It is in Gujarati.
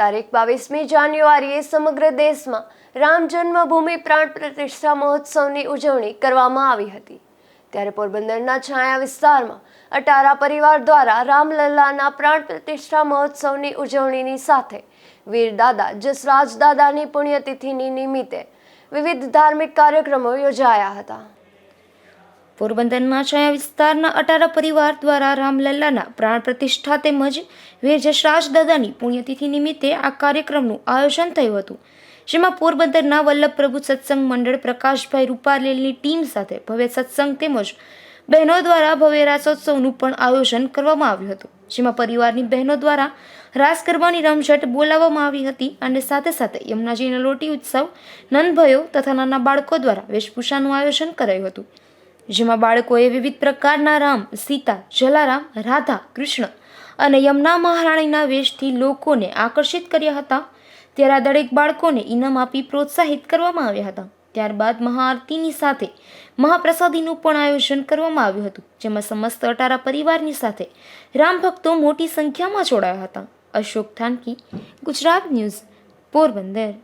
તારીખ બાવીસમી જાન્યુઆરીએ સમગ્ર દેશમાં રામ જન્મભૂમિ પ્રાણ પ્રતિષ્ઠા મહોત્સવની ઉજવણી કરવામાં આવી હતી. ત્યારે પોરબંદરના છાયા વિસ્તારમાં અટારા પરિવાર દ્વારા રામલલ્લાના પ્રાણ પ્રતિષ્ઠા મહોત્સવની ઉજવણીની સાથે વીરદાદા જસરાજ દાદાની પુણ્યતિથિની નિમિત્તે વિવિધ ધાર્મિક કાર્યક્રમો યોજાયા હતા. પોરબંદરના છાયા વિસ્તારના અટારા પરિવાર દ્વારા રામલલ્લાના પ્રાણ પ્રતિષ્ઠા તેમજ વીર જશરાજ દાદાની પુણ્યતિથિ નિમિત્તે આ કાર્યક્રમનું આયોજન થયું હતું. જેમાં પોરબંદરના વલ્લભ પ્રભુ સત્સંગ મંડળ પ્રકાશભાઈ રૂપારેલની ટીમ સાથે ભવ્ય સત્સંગ તેમજ બહેનો દ્વારા ભવ્ય રાસોત્સવનું પણ આયોજન કરવામાં આવ્યું હતું. જેમાં પરિવારની બહેનો દ્વારા રાસ ગરબાની રમઝટ બોલાવવામાં આવી હતી અને સાથે સાથે યમુનાજીનો લોટી ઉત્સવ, નંદભયો તથા નાના બાળકો દ્વારા વેશભૂષાનું આયોજન કરાયું હતું. જેમાં બાળકોએ વિવિધ પ્રકારના રામ, સીતા, જલારામ, રાધા, કૃષ્ણ અને યમુના મહારાણીના વેશથી લોકોને આકર્ષિત કર્યા હતા. ત્યારે આ દરેક બાળકોને ઇનામ આપી પ્રોત્સાહિત કરવામાં આવ્યા હતા. ત્યારબાદ મહાઆરતીની સાથે મહાપ્રસાદીનું પણ આયોજન કરવામાં આવ્યું હતું, જેમાં સમસ્ત અટારા પરિવારની સાથે રામ ભક્તો મોટી સંખ્યામાં જોડાયા હતા. અશોક થાનકી, ગુજરાત ન્યૂઝ, પોરબંદર.